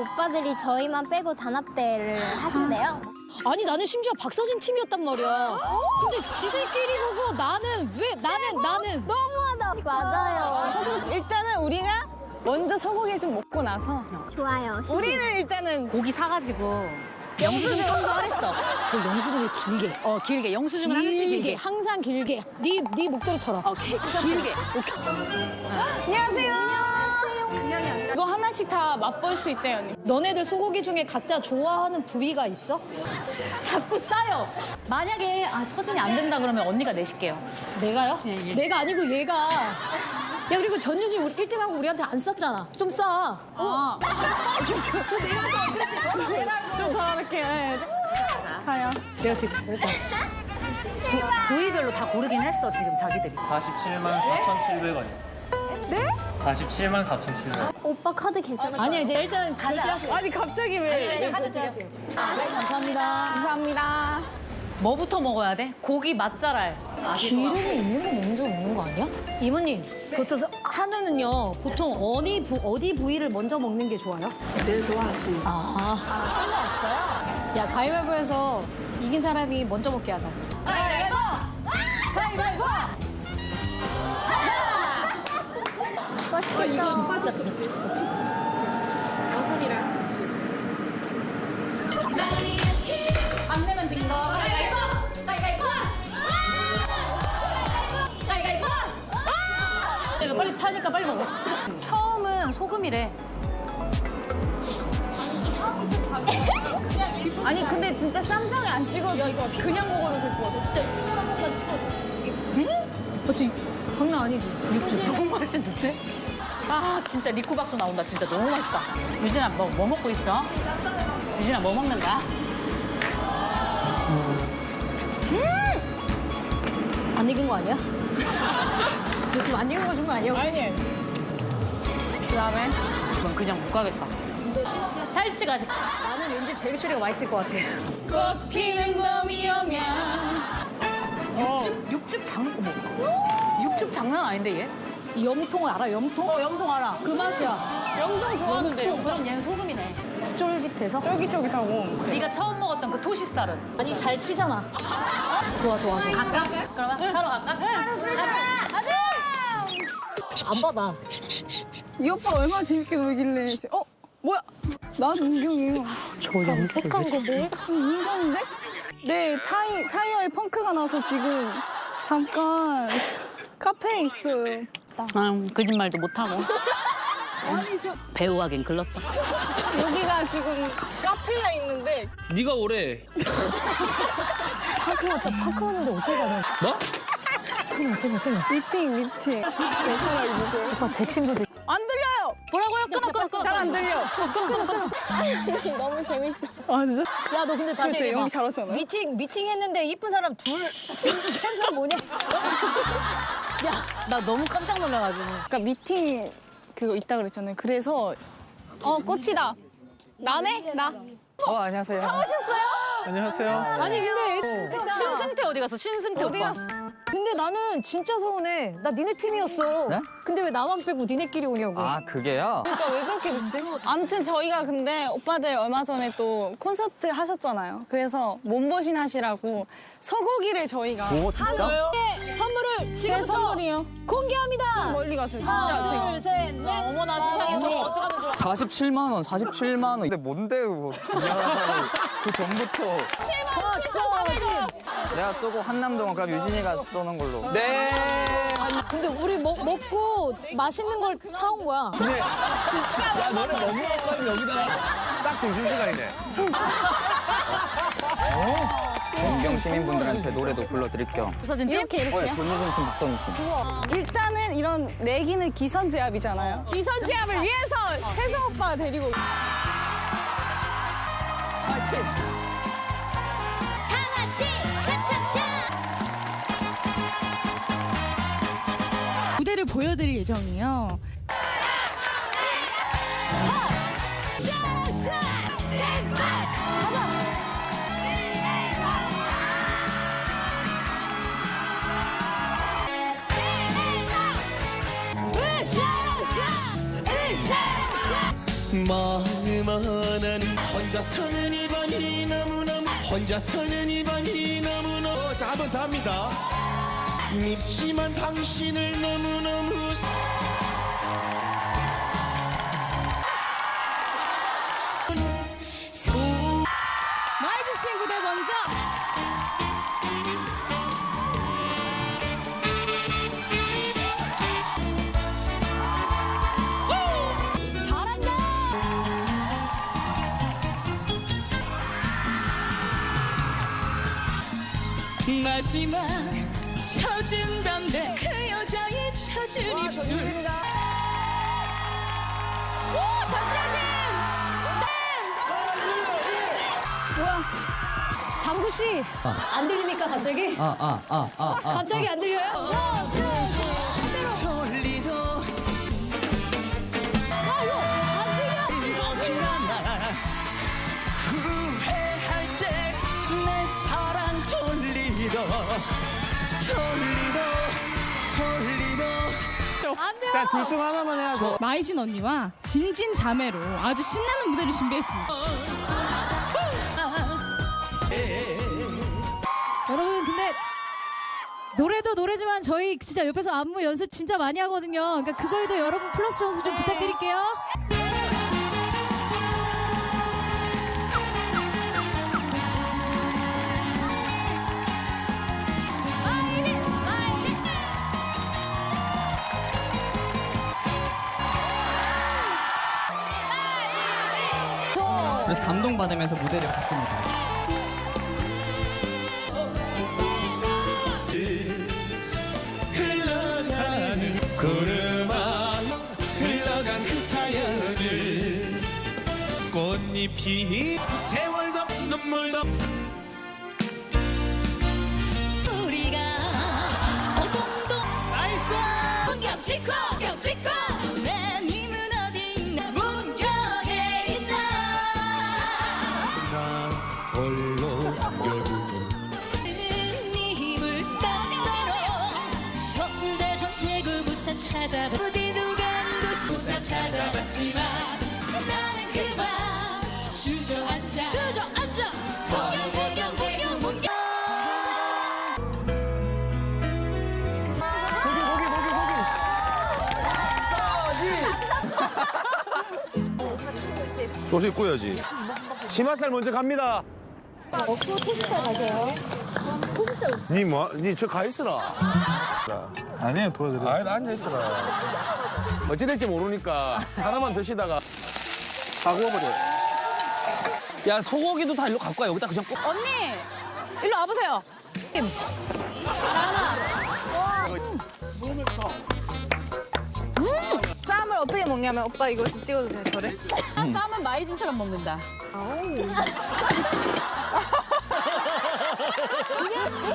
오빠들이 저희만 빼고 단합대를 하신대요. 아니 나는 심지어 박서진 팀이었단 말이야. 근데 지들끼리 보고 나는 왜 나는 나는 너무하다. 맞아요. 일단은 우리가 먼저 소고기를 좀 먹고 나서 좋아요. 우리는 일단은 고기 사가지고 영수증 첨부했어. 그 영수증을 길게. 어, 길게. 영수증을 하나씩 길게 길게. 항상 길게 네 네 목도리처럼. 어, 기- 길게. 안녕하세요. 이거 하나씩 다 맛볼 수 있대요, 언니. 너네들 소고기 중에 각자 좋아하는 부위가 있어? 자꾸 싸요. 만약에 아, 서진이 안 된다 그러면 언니가 내실게요. 내가요? 예, 예. 내가 아니고 얘가. 야 그리고 전유진 우리 1등하고 우리한테 안 쌌잖아. 좀 싸. 아. 좀 덜어볼게요. 네. 가요. 내가 지금 그랬다. 부위별로 다 고르긴 했어, 지금 자기들이. 47만 4,700원이요. 네? 47만 4,700원. 오빠 카드 괜찮아? 아니야 이제 일단 가자. 아니, 갑자기 왜. 감사합니다. 감사합니다. 뭐부터 먹어야 돼? 고기 맛잘알. 기름이 있는 거 먼저 먹는 거 아니야? 이모님, 그것도 한우는요 보통 어디 부 어디 부위를 먼저 먹는 게 좋아요? 제일 좋아하시는 아, 아야 가위바위보에서 이긴 사람이 먼저 먹게 하자. 맛있겠다. 진짜 미쳤어. 같이 안 내면 진 거. 가위바위보! 가위바위보! 가위바위보! 내가 빨리 타니까 빨리 먹어. 처음은 소금이래. 아니, 근데 진짜 쌈장을 안 찍어도 이거 그냥 먹어도 될 것 같아. 그렇지. 장난 아니지. 너무 맛있는데? 아, 진짜 리쿠박스 나온다. 진짜 너무 맛있다. 유진아, 뭐, 뭐 먹고 있어? 유진아, 뭐 먹는 거야? 안 익은 거 아니야? 너 지금 안 익은 거 준 거 아니야? 혹시? 아니. 그 다음에. 이건 그냥 못 가겠다. 살치가 시 나는 왠지 제비추리가 맛있을 것 같아. 꽃 피는 봄이 오면. 육즙 장, 어머. 육즙 장난 아닌데, 얘? 이 염통을 알아? 염통? 어, 염통 알아. 그 맛이야. 영상 좋아하는데. 그럼 얘는 소금이네. 쫄깃해서. 쫄깃쫄깃하고. 네가 처음 먹었던 그 토시살은? 아니 잘 치잖아. 좋아 좋아. 좋아. 갈까? 그러면 사러 갈까? 안 받아. 이 오빠 얼마나 재밌게 놀길래. 제- 어? 뭐야? 나 은경이에요. 저 연기를 왜 은경인데? 네, 타이, 타이어에 펑크가 나서 지금 잠깐 카페에 있어요. 아, 거짓말도 못하고. 배우 하긴 글렀어. 여기가 지금 카페가 있는데 네가 오래. 파크 왔다. 파크 왔는데 어떻게 가냐? 뭐? 세명 세명 세명. 미팅 미팅. 이제. 오빠 제 친구들. 안 들려요. 뭐라고요? 끊어 끊어 끊어. 잘 안 들려. 끊어 끊어 끊어. 너무 재밌어. 아 진짜? 야 너 근데 다시 그래, 얘기해봐. 연기 잘하잖아. 미팅 미팅 했는데 이쁜 사람 둘 셋은 뭐냐? 야 나 너무 깜짝 놀라가지고. 그러니까 미팅 그거 있다 그랬잖아요. 그래서 어 꽃이다. 나네 나. 어 안녕하세요. 안녕하세요. 아니 근데 신승태 어디 갔어? 신승태 어디. 갔어? 근데 나는 진짜 서운해. 나 니네 팀이었어. 네? 근데 왜 나만 빼고 니네끼리 오냐고. 아 그게요? 그러니까 왜 그렇게 됐지? 아무튼 저희가 근데 오빠들 얼마 전에 또 콘서트 하셨잖아요. 그래서 몸보신 하시라고 소고기를 저희가 오 진짜? 네, 선물을 제 지금부터 선물이요. 공개합니다. 멀리 가세요. 진짜 하나, 되게. 둘, 셋, 넷. 어머나 세상에 저거 어떡하면 좋아. 47만 원, 47만 원. 근데 뭔데 그거? 미안하다고 그 전부터 박서진. 내가 쏘고 한남동은 그럼 유진이가 쏘는 걸로. 네. 근데 우리 먹, 먹고 맛있는 걸 사온 거야. 야, 너네 너무 아까는 여기다가 딱 대줄 시간이네. 동경 시민분들한테 노래도 불러드릴 겸. 서진 이렇게 어, 이렇게. 예, 전유진 팀, 박선우 팀. 일단은 이런 내기는 기선제압이잖아요. 기선제압을 위해서 혜성 오빠 데리고. 다 보여드릴 예정이에요. 마음 하나는 혼자 사는 이 밤이 너무너무 혼자 사는 이 밤이 너무너무 자 한 번 더 합니다 밉지만 당신을 너무너무 마이즈 친구들 먼저. 마지막 여자의 젖은 입술 장구 씨, 안 들립니까 갑자기? 아, 아, 아, 아, 아. 갑자기 안 들려요? 오지 않아. 후회할 때 내 사랑 돌리도 돌리도 돌리도 자, 둘중 하나만 해야 돼. 마이진 언니와 진진 자매로 아주 신나는 무대를 준비했습니다. 여러분 근데 노래도 노래지만 저희 진짜 옆에서 안무 연습 진짜 많이 하거든요. 그러니까 그거에도 여러분 플러스 점수 좀 부탁드릴게요. 그래서 감동받으면서 무대를 봤습니다. 흘러가는 구름아 흘러간 그 사연을 꽃잎이 세월도 눈물도 우리가 어동동 문경치고 경치고 소식 꾸야지. 치마살 먼저 갑니다. 없고 토스터 가세요. 니 뭐, 니 저 가 있으라. 아니에요, 도와드려요. 아니, 나 앉아 있으라. 어찌 될지 모르니까 하나만 드시다가 다 구워버려. 야, 소고기도 다 일로 갖고 와. 여기다 그냥 꼭. 언니, 일로 와보세요. 쌈을 어떻게 먹냐면 오빠 이거 찍어도 돼 저래? 쌈은 마이진처럼 먹는다.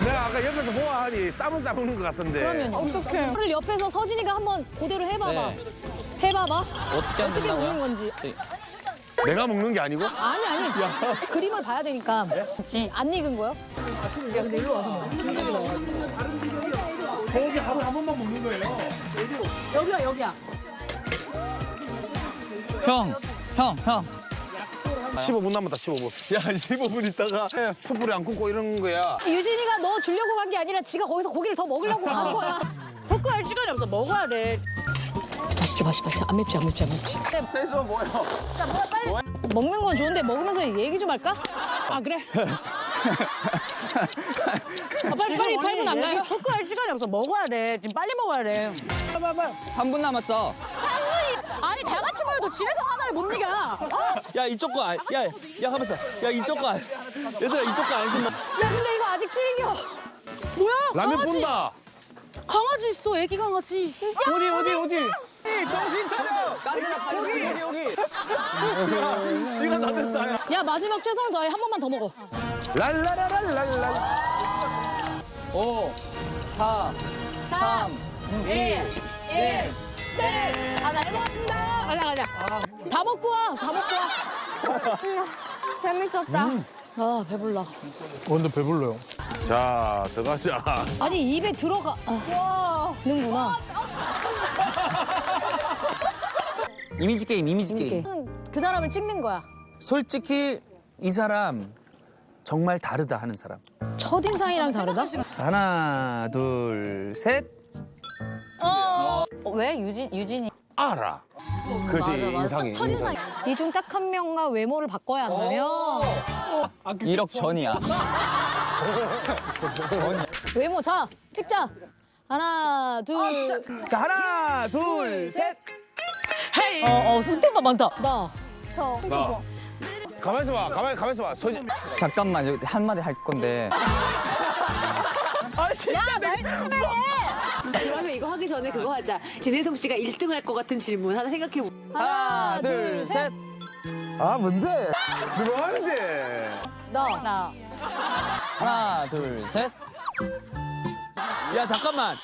내가 아까 옆에서 보아하니 쌈은 싸먹는 것 같은데. 그러면 어떡해. 오늘 옆에서 서진이가 한번 그대로 해봐봐. 해봐봐. 어떻게 어떻게 먹는 건지. 내가 먹는 게 아니고? 아니 아니. 그림을 봐야 되니까. 안 익은 거요? 야 근데 일로 와서 먹어. 소고기 하루 한 번만 먹는 거예요. 여기야, 여기야. 형, 형, 형. 15분 남았다, 15분. 야, 15분 있다가 숯불에 안 굽고 이런 거야. 유진이가 너 주려고 간 게 아니라 지가 거기서 고기를 더 먹으려고 간 거야. 토크할 시간이 없어. 먹어야 돼. 맛있지 맛있지 맛있지 안 맵지 안 맵지 안 맵지. 그래서 뭐요? 먹는 건 좋은데 먹으면서 얘기 좀 할까? 아 그래? 아, 빨리 빨리 8분 안 가요? 토크할 시간이 없어. 먹어야 돼. 지금 빨리 먹어야 돼. 3분 남았어. 아니, 다 같이 모여도 집에서 하나를 못 이겨. 야, 이쪽 거, 아, 야, 야, 하면서. 야, 이쪽 거. 안- 얘들아, 이쪽 거 아니지. 뭐. 야 근데 이거 아직 찌개겨. 뭐야? 라면 강아지. 뿐다. 강아지 있어, 애기 강아지. 어디, 어디, 어디? 정신 차려! 여기, 여기, 여기. 시간 다 됐다, 야. 야 마지막 최선을 다해 한 번만 더 먹어. 랄라라랄랄랄. 5, 4, 3, 2, 1. 아 잘 먹었습니다. 가자 가자. 다 먹고 와. 다 먹고 와. 재밌었다. 아 배불러. 완전 배불러요. 자, 들어가자. 아니 입에 들어가. 아, 는구나. 이미지 게임, 이미지 이렇게. 그 사람을 찍는 거야. 솔직히 이 사람 정말 다르다 하는 사람. 첫인상이랑 다르다? 하나, 둘, 셋. 어, 왜 유진 유진이 알아. 그지 인상이. 첫인상. 이 중 딱 한 명과 외모를 바꿔야 한다면 1억 전이야. 전이야. 외모 자 찍자. 하나 둘. 자 하나, 둘, 셋. 어어 손톱만 많다 나. 나. 가만 있어 봐. 가만 가만 있어 봐. 손. 잠깐만 여기 한 마디 할 건데. 그러면 이거 하기 전에 그거 하자. 진혜성 씨가 1등 할 것 같은 질문 하나 생각해 보. 하나 둘 셋. 아 뭔데? 뭐 하는지. 나. 나 하나 둘 셋. 야 잠깐만.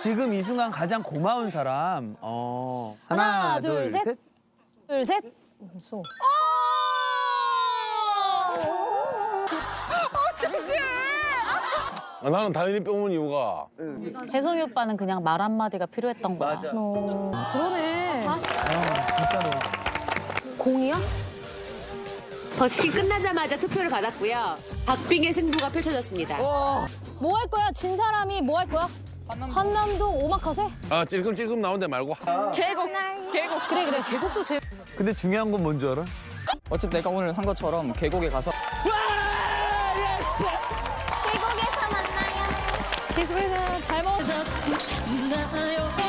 지금 이 순간 가장 고마운 사람. 어. 하나, 하나, 둘. 셋. 둘 셋. 소. 아, 나는 당연히 뿅온 이유가 혜성이 오빠는 그냥 말 한마디가 필요했던 거야 맞아. 그러네. 공이야? 버스킹 끝나자마자 투표를 받았고요. 박빙의 승부가 펼쳐졌습니다. 뭐 할 거야? 진 사람이 뭐 할 거야? 한남동 오마카세? 아 찔끔찔끔 나온 데 말고 계곡, 계곡. 그래 그래 계곡도 제. 근데 중요한 건 뭔지 알아? 어쨌든 내가 오늘 한 것처럼 계곡에 가서 계곡에서 만나요. 계속해서 잘 먹어. 나요